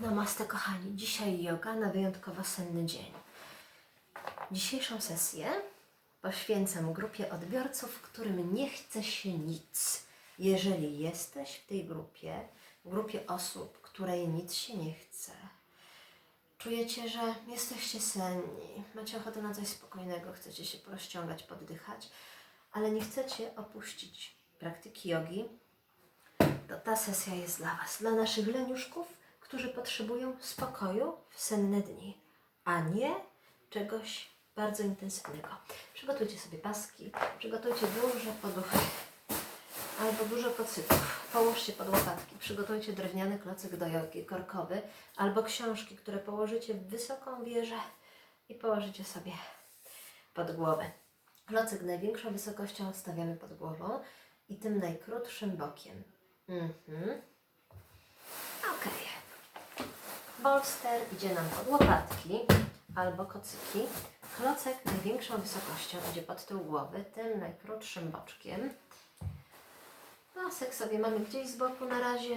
Namaste kochani, dzisiaj yoga na wyjątkowo senny dzień. Dzisiejszą sesję poświęcam grupie odbiorców, którym nie chce się nic. Jeżeli jesteś w tej grupie, grupie osób, której nic się nie chce, czujecie, że jesteście senni, macie ochotę na coś spokojnego, chcecie się porozciągać, poddychać, ale nie chcecie opuścić praktyki jogi, to ta sesja jest dla Was, dla naszych leniuszków, którzy potrzebują spokoju w senne dni, a nie czegoś bardzo intensywnego. Przygotujcie sobie paski, przygotujcie duże poduchy albo dużo kocyków. Połóżcie pod łopatki, przygotujcie drewniany klocek do jogi, korkowy, albo książki, które położycie w wysoką wieżę i położycie sobie pod głowę. Klocek największą wysokością odstawiamy pod głową i tym najkrótszym bokiem. Mhm. Okej. Bolster idzie nam pod łopatki albo kocyki. Klocek największą wysokością idzie pod tył głowy, tym najkrótszym boczkiem. Pasek sobie mamy gdzieś z boku na razie.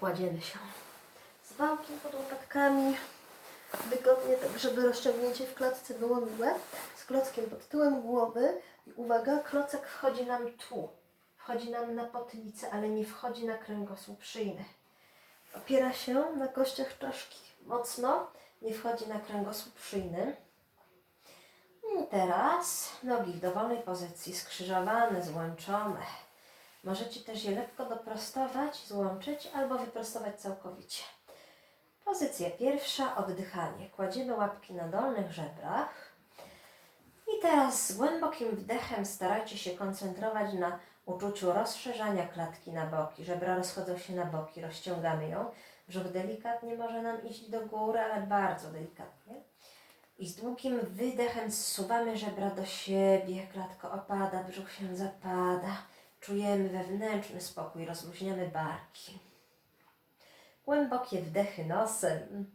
Kładziemy się z wałkiem pod łopatkami. Wygodnie, tak żeby rozciągnięcie w klatce było miłe. Z klockiem pod tyłem głowy. I uwaga, klocek wchodzi nam tu. Wchodzi nam na potnicę, ale nie wchodzi na kręgosłup szyjny. Opiera się na kościach czaszki mocno, nie wchodzi na kręgosłup szyjny. I teraz nogi w dowolnej pozycji, skrzyżowane, złączone. Możecie też je lekko doprostować, złączyć albo wyprostować całkowicie. Pozycja pierwsza, oddychanie. Kładziemy łapki na dolnych żebrach. I teraz z głębokim wdechem starajcie się koncentrować na uczuciu rozszerzania klatki na boki. Żebra rozchodzą się na boki, rozciągamy ją. Brzuch delikatnie może nam iść do góry, ale bardzo delikatnie. I z długim wydechem zsuwamy żebra do siebie, klatka opada, brzuch się zapada. Czujemy wewnętrzny spokój, rozluźniamy barki. Głębokie wdechy nosem.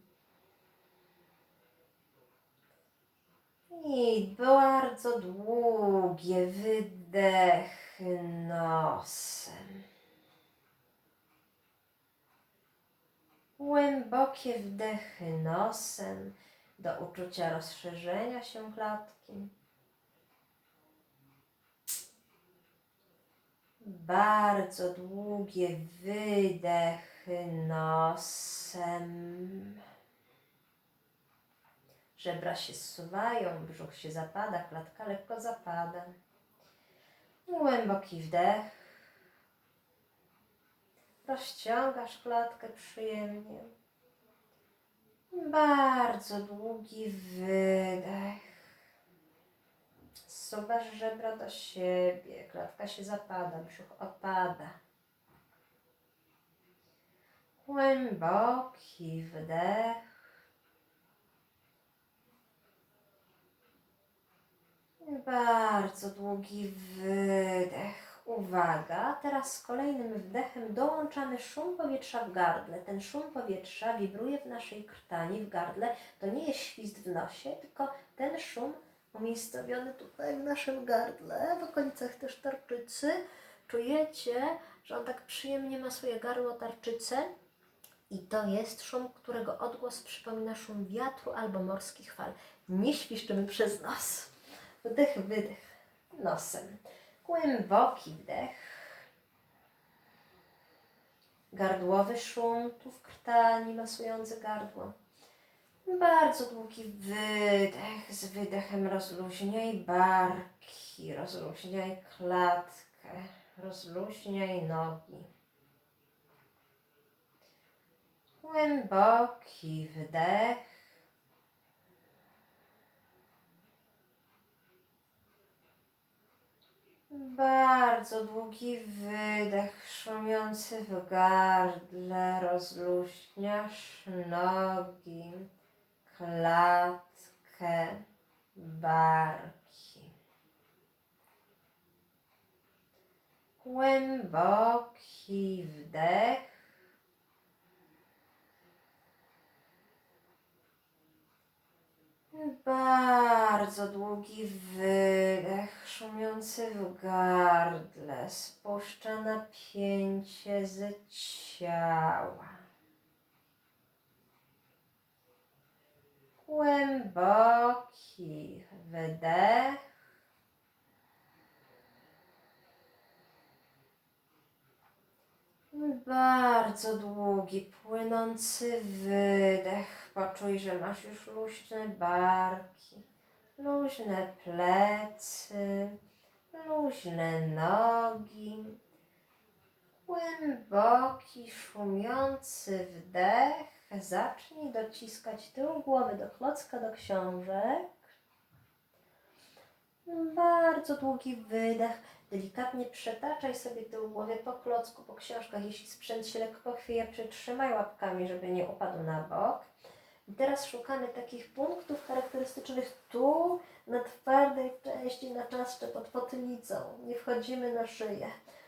I bardzo długie wydechy nosem. Głębokie wdechy nosem do uczucia rozszerzenia się klatki. Bardzo długie wydechy nosem. Żebra się zsuwają, brzuch się zapada, klatka lekko zapada. Głęboki wdech. Rozciągasz klatkę przyjemnie. Bardzo długi wydech. Zsuwasz żebra do siebie, klatka się zapada, brzuch opada. Głęboki wdech. Bardzo długi wydech. Uwaga, teraz z kolejnym wdechem dołączamy szum powietrza w gardle. Ten szum powietrza wibruje w naszej krtani, w gardle. To nie jest świst w nosie, tylko ten szum umiejscowiony tutaj w naszym gardle, w okolicach też tarczycy. Czujecie, że on tak przyjemnie masuje gardło tarczycę. I to jest szum, którego odgłos przypomina szum wiatru albo morskich fal. Nie świszczymy przez nos. Wdech, wydech nosem. Głęboki wdech. Gardłowy szum tu w krtani masujący gardło. Bardzo długi wydech. Z wydechem rozluźniaj barki, rozluźniaj klatkę, rozluźniaj nogi. Głęboki wdech. Bardzo długi wydech szumiący w gardle. Rozluźniasz nogi, klatkę, barki. Głęboki wdech. Bardzo długi wydech, szumiący w gardle, spuszcza napięcie z ciała. Głęboki wydech. Bardzo długi, płynący wydech. Poczuj, że masz już luźne barki, luźne plecy, luźne nogi. Głęboki, szumiący wdech. Zacznij dociskać tył głowy do klocka, do książek. Bardzo długi wydech. Delikatnie przetaczaj sobie tył głowy po klocku, po książkach. Jeśli sprzęt się lekko chwieje, przytrzymaj łapkami, żeby nie upadł na bok. I teraz szukamy takich punktów charakterystycznych tu, na twardej części, na czaszce pod potylicą. Nie wchodzimy na szyję.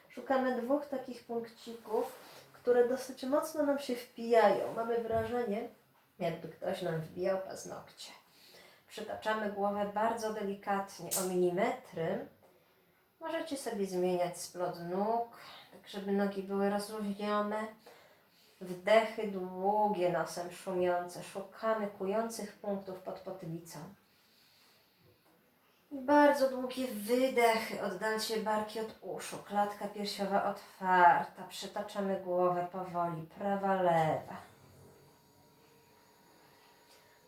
Szukamy dwóch takich punkcików, które dosyć mocno nam się wpijają. Mamy wrażenie, jakby ktoś nam wbijał paznokcie. Przetaczamy głowę bardzo delikatnie, o milimetry. Możecie sobie zmieniać splot nóg, tak żeby nogi były rozluźnione. Wdechy długie nosem, szumiące. Szukamy kujących punktów pod potylicą. Bardzo długie wydechy. Oddalcie barki od uszu. Klatka piersiowa otwarta. Przetaczamy głowę powoli. Prawa, lewa.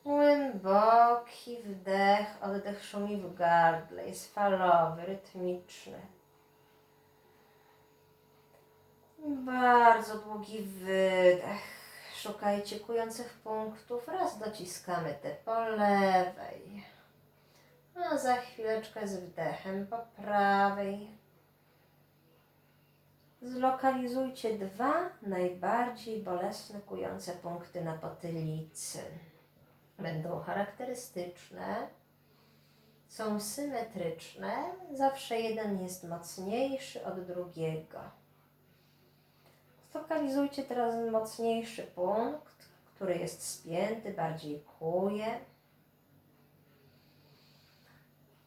Głęboki wdech, oddech szumi w gardle. Jest falowy, rytmiczny. Bardzo długi wydech. Szukajcie kujących punktów. Raz dociskamy te po lewej. A za chwileczkę z wdechem po prawej. Zlokalizujcie dwa najbardziej bolesne kujące punkty na potylicy. Będą charakterystyczne, są symetryczne, zawsze jeden jest mocniejszy od drugiego. Zlokalizujcie teraz mocniejszy punkt, który jest spięty, bardziej kuje.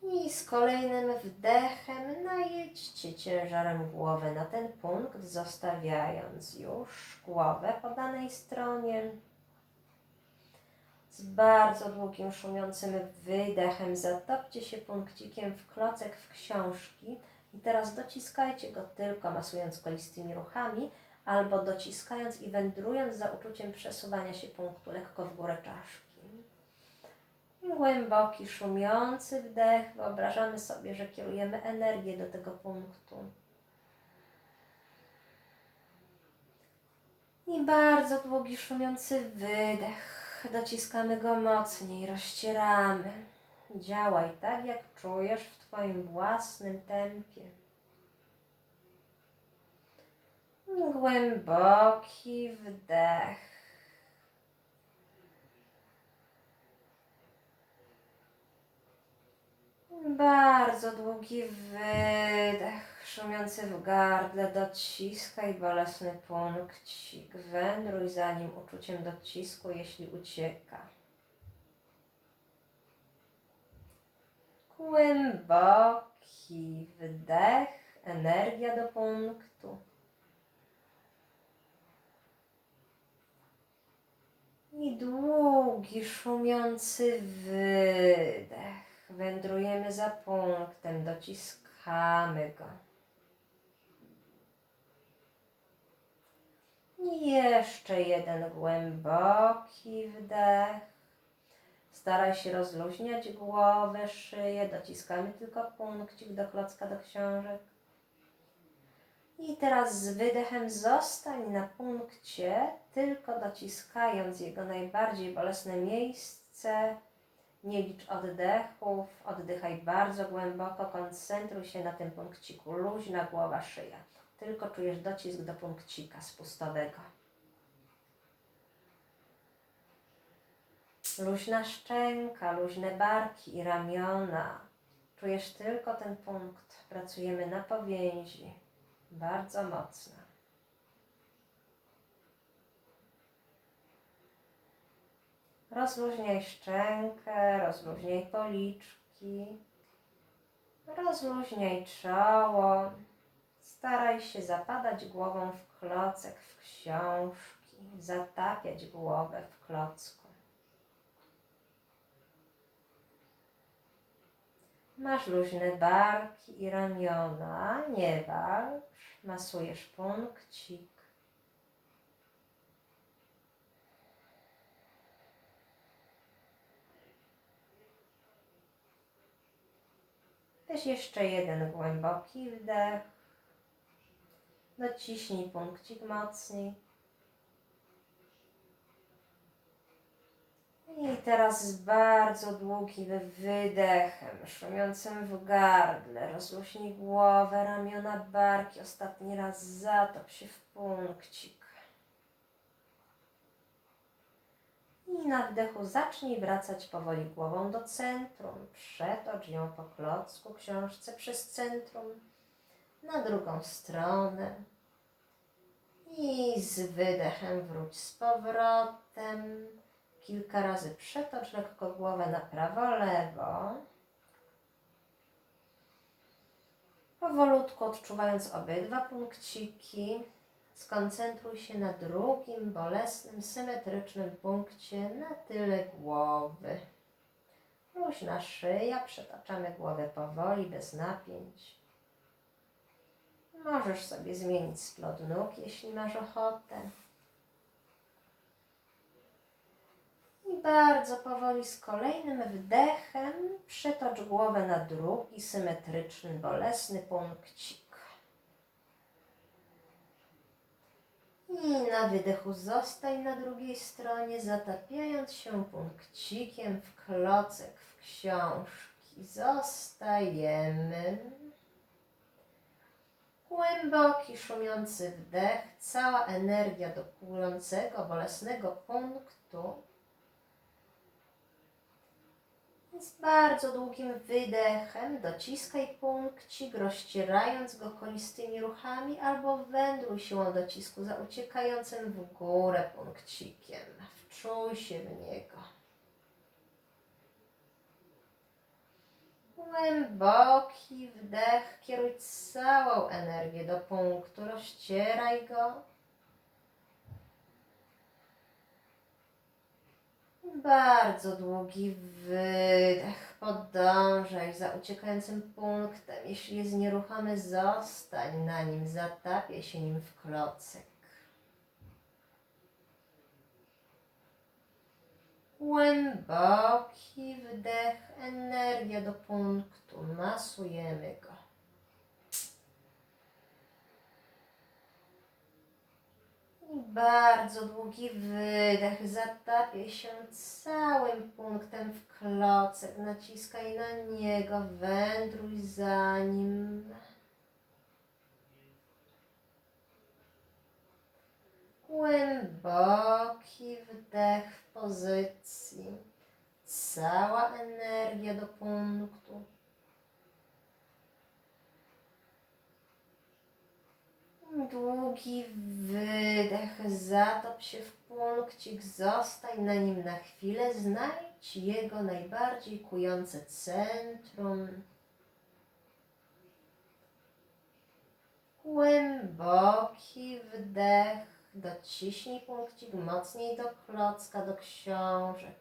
I z kolejnym wdechem najedźcie ciężarem głowy na ten punkt, zostawiając już głowę po danej stronie. Z bardzo długim, szumiącym wydechem zatopcie się punkcikiem w klocek w książki i teraz dociskajcie go tylko masując kolistymi ruchami albo dociskając i wędrując za uczuciem przesuwania się punktu lekko w górę czaszki. Głęboki, szumiący wdech. Wyobrażamy sobie, że kierujemy energię do tego punktu. I bardzo długi, szumiący wydech. Dociskamy go mocniej, rozcieramy. Działaj tak, jak czujesz w Twoim własnym tempie. Głęboki wdech. Bardzo długi wydech, szumiący w gardle, dociskaj bolesny punkcik. Wędruj za nim uczuciem docisku, jeśli ucieka. Głęboki wdech, energia do punktu. I długi, szumiący wydech. Wędrujemy za punktem, dociskamy go. Jeszcze jeden głęboki wdech. Staraj się rozluźniać głowę, szyję. Dociskamy tylko punkcik do klocka, do książek. I teraz z wydechem zostań na punkcie, tylko dociskając jego najbardziej bolesne miejsce. Nie licz oddechów, oddychaj bardzo głęboko, koncentruj się na tym punkciku. Luźna głowa, szyja. Tylko czujesz docisk do punkcika spustowego. Luźna szczęka, luźne barki i ramiona. Czujesz tylko ten punkt. Pracujemy na powięzi. Bardzo mocno. Rozluźniaj szczękę, rozluźniaj policzki, rozluźniaj czoło. Staraj się zapadać głową w klocek, w książki, zatapiać głowę w klocku. Masz luźne barki i ramiona, nie walcz, masujesz punkcik. Weź jeszcze jeden głęboki wdech. Dociśnij punkcik mocniej. I teraz bardzo długim wydechem, szumiącym w gardle, rozluźnij głowę, ramiona, barki. Ostatni raz zatop się w punkcik. I na wdechu zacznij wracać powoli głową do centrum. Przetocz ją po klocku książce przez centrum na drugą stronę. I z wydechem wróć z powrotem. Kilka razy przetocz lekko głowę na prawo, lewo. Powolutku odczuwając obydwa punkciki, skoncentruj się na drugim, bolesnym, symetrycznym punkcie na tyle głowy. Luźna szyja, przetaczamy głowę powoli, bez napięć. Możesz sobie zmienić splot nóg, jeśli masz ochotę. I bardzo powoli z kolejnym wdechem przetocz głowę na drugi, symetryczny, bolesny punkcik. I na wydechu zostań na drugiej stronie, zatapiając się punkcikiem w klocek w książki. Zostajemy. Głęboki, szumiący wdech, cała energia do kłującego, bolesnego punktu. Z bardzo długim wydechem dociskaj punkcik, rozcierając go kolistymi ruchami, albo wędruj siłą docisku za uciekającym w górę punkcikiem. Wczuj się w niego. Głęboki wdech, kieruj całą energię do punktu, rozcieraj go. Bardzo długi wydech. Podążaj za uciekającym punktem. Jeśli jest nieruchomy, zostań na nim, zatapiaj się nim w klocek. Głęboki wdech, energia do punktu. Masujemy go. I bardzo długi wydech. Zatapiaj się całym punktem w klocek. Naciskaj na niego. Wędruj za nim. Głęboki wdech w pozycji. Cała energia do punktu. Długi wydech, zatop się w punkcik, zostań na nim na chwilę, znajdź jego najbardziej kujące centrum. Głęboki wdech, dociśnij punkcik mocniej do klocka, do książek.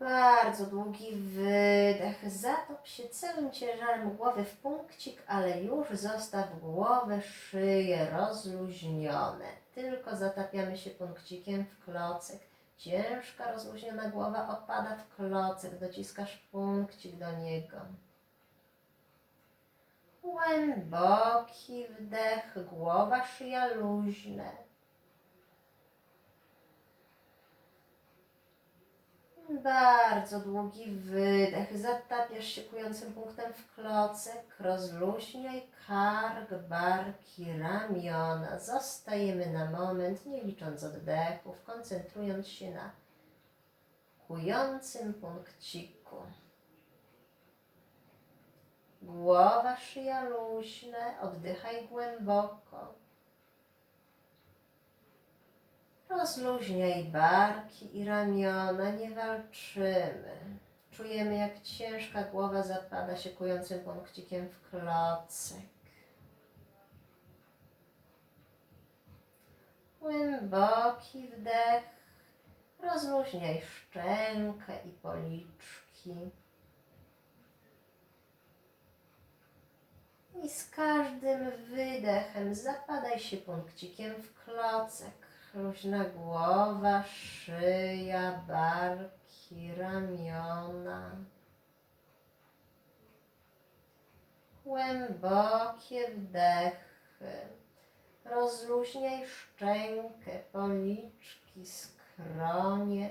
Bardzo długi wydech. Zatop się całym ciężarem głowy w punkcik, ale już zostaw głowę, szyję rozluźnione. Tylko zatapiamy się punkcikiem w klocek. Ciężka, rozluźniona głowa opada w klocek. Dociskasz punkcik do niego. Głęboki wdech, głowa, szyja luźne. Bardzo długi wydech. Zatapiasz się kującym punktem w klocek. Rozluźniaj kark, barki, ramiona. Zostajemy na moment, nie licząc oddechów, koncentrując się na kującym punkciku. Głowa, szyja luźne. Oddychaj głęboko. Rozluźniaj barki i ramiona, nie walczymy. Czujemy, jak ciężka głowa zapada się kującym punkcikiem w klocek. Głęboki wdech, Rozluźniaj szczękę i policzki. I z każdym wydechem zapadaj się punkcikiem w klocek. Luźna głowa, szyja, barki, ramiona. Głębokie wdechy. Rozluźniaj szczękę, policzki, skronie.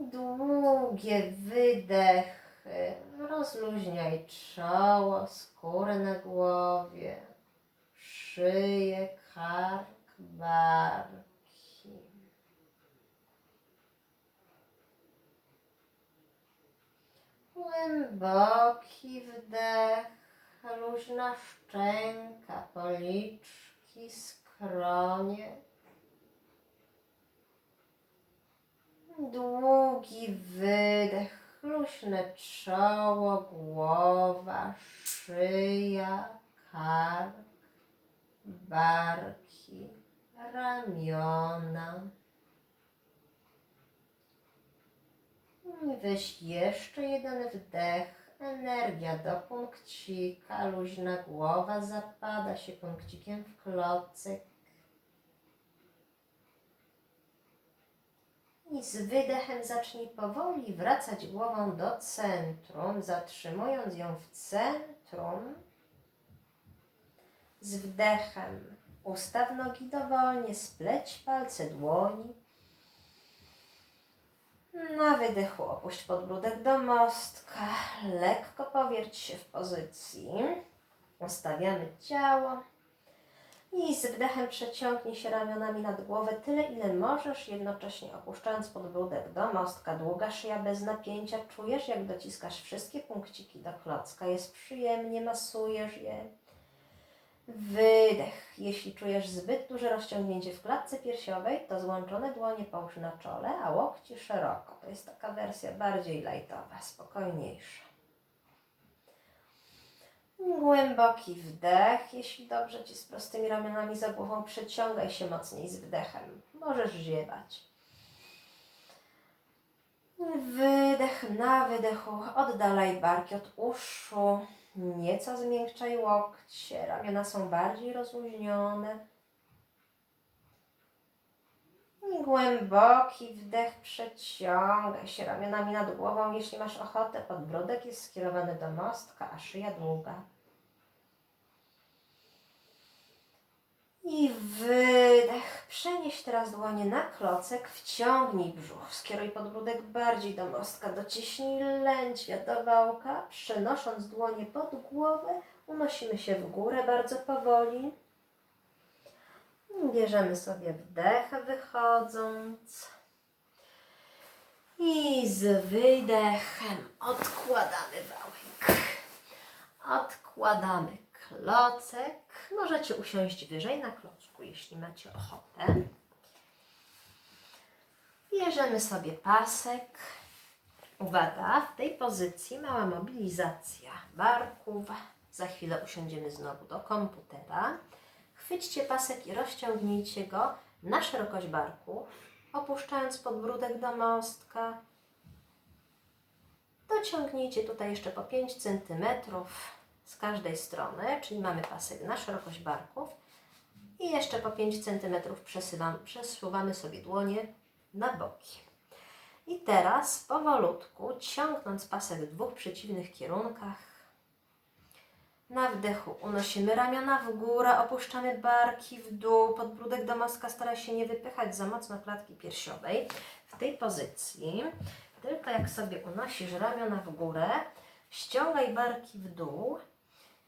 Długie wydechy. Rozluźniaj czoło, skórę na głowie, szyję, kark, barki. Głęboki wdech, luźna szczęka, policzki, skronie. Długi wydech, luźne czoło, głowa, szyja, kark, barki, ramiona. Weź jeszcze jeden wdech, energia do punkcika, luźna głowa zapada się punkcikiem w klocek. I z wydechem zacznij powoli wracać głową do centrum, zatrzymując ją w centrum. Z wdechem ustaw nogi dowolnie, spleć palce dłoni. Na wydechu opuść podbródek do mostka, lekko powierć się w pozycji. Ustawiamy ciało. I z wdechem przeciągnij się ramionami nad głowę tyle, ile możesz, jednocześnie opuszczając podbródek do mostka. Długa szyja bez napięcia. Czujesz, jak dociskasz wszystkie punkciki do klocka. Jest przyjemnie, masujesz je. Wydech. Jeśli czujesz zbyt duże rozciągnięcie w klatce piersiowej, to złączone dłonie połóż na czole, a łokci szeroko. To jest taka wersja bardziej lightowa, spokojniejsza. Głęboki wdech. Jeśli dobrze Ci z prostymi ramionami za głową, przeciągaj się mocniej z wdechem. Możesz ziewać. Wydech na wydechu. Oddalaj barki od uszu. Nieco zmiękczaj łokcie. Ramiona są bardziej rozluźnione. I głęboki wdech przeciągaj się ramionami nad głową. Jeśli masz ochotę, podbródek jest skierowany do mostka, a szyja długa. I wydech. Przenieś teraz dłonie na klocek, wciągnij brzuch, skieruj podbródek bardziej do mostka, dociśnij lędźwia do wałka, przenosząc dłonie pod głowę, unosimy się w górę bardzo powoli. Bierzemy sobie wdech, wychodząc. I z wydechem odkładamy wałek. Odkładamy klocek. Możecie usiąść wyżej na klocku, jeśli macie ochotę. Bierzemy sobie pasek. Uwaga, w tej pozycji mała mobilizacja barków. Za chwilę usiądziemy znowu do komputera. Chwyćcie pasek i rozciągnijcie go na szerokość barku, opuszczając podbródek do mostka. Dociągnijcie tutaj jeszcze po 5 cm z każdej strony, czyli mamy pasek na szerokość barków i jeszcze po 5 cm przesuwam, przesuwamy sobie dłonie na boki. I teraz powolutku, ciągnąc pasek w dwóch przeciwnych kierunkach, na wdechu unosimy ramiona w górę, opuszczamy barki w dół, podbródek do mostka stara się nie wypychać za mocno klatki piersiowej. W tej pozycji, tylko jak sobie unosisz ramiona w górę, ściągaj barki w dół,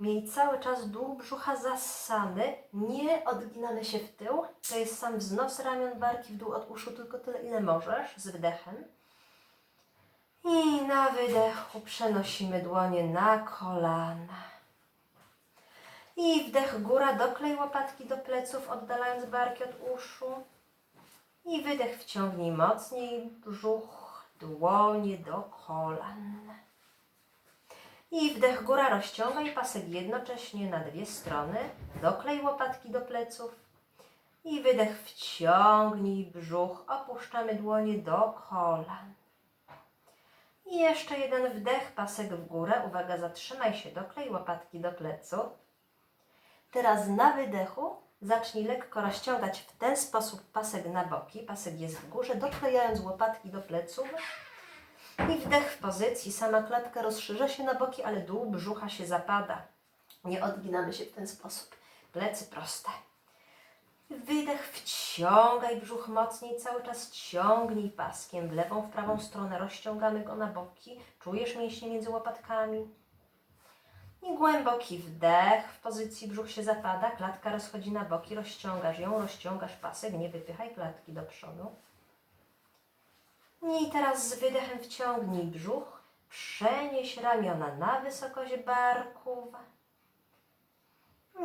miej cały czas dół brzucha zassany, nie odginamy się w tył, to jest sam wznos ramion, barki w dół od uszu, tylko tyle ile możesz z wdechem. I na wydechu przenosimy dłonie na kolana. I wdech góra, doklej łopatki do pleców, oddalając barki od uszu. I wydech wciągnij mocniej brzuch, dłonie do kolan. I wdech góra, rozciągaj pasek jednocześnie na dwie strony. Doklej łopatki do pleców. I wydech wciągnij brzuch, opuszczamy dłonie do kolan. I jeszcze jeden wdech, pasek w górę. Uwaga, zatrzymaj się, doklej łopatki do pleców. Teraz na wydechu zacznij lekko rozciągać w ten sposób pasek na boki. Pasek jest w górze, doklejając łopatki do pleców. I wdech w pozycji. Sama klatka rozszerza się na boki, ale dół brzucha się zapada. Nie odginamy się w ten sposób. Plecy proste. Wydech, wciągaj brzuch mocniej, cały czas ciągnij paskiem w lewą, w prawą stronę, rozciągamy go na boki, czujesz mięśnie między łopatkami. I głęboki wdech, w pozycji brzuch się zapada, klatka rozchodzi na boki, rozciągasz ją, rozciągasz pasek, nie wypychaj klatki do przodu. I teraz z wydechem wciągnij brzuch, przenieś ramiona na wysokość barków.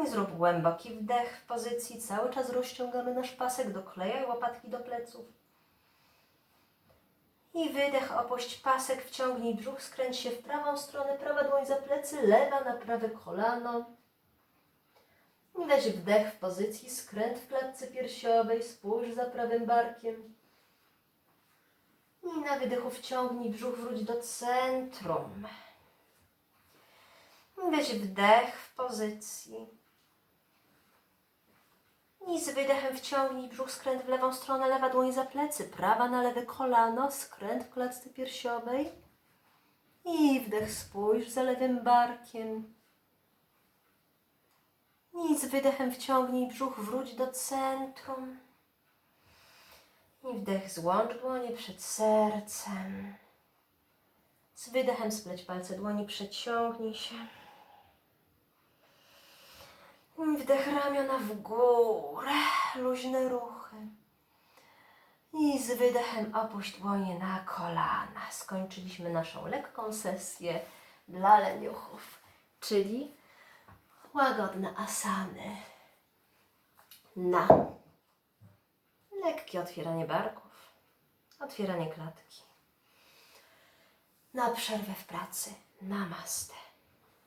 I zrób głęboki wdech w pozycji, cały czas rozciągamy nasz pasek, doklejaj łopatki do pleców. I wydech, opuść pasek, wciągnij brzuch, skręć się w prawą stronę, prawa dłoń za plecy, lewa na prawe kolano. I weź wdech w pozycji, skręt w klatce piersiowej, spójrz za prawym barkiem. I na wydechu wciągnij brzuch, wróć do centrum. I Weź wdech w pozycji. I z wydechem wciągnij brzuch, skręt w lewą stronę, lewa dłoń za plecy, prawa na lewe kolano, skręt w klatce piersiowej. I wdech, spójrz za lewym barkiem. I z wydechem wciągnij brzuch, wróć do centrum. I wdech, złącz dłonie przed sercem. Z wydechem spleć palce dłoni, przeciągnij się. Wdech ramiona w górę, luźne ruchy. I z wydechem opuść dłonie na kolana. Skończyliśmy naszą lekką sesję dla leniuchów, czyli łagodne asany na lekkie otwieranie barków, otwieranie klatki, na przerwę w pracy. Namaste.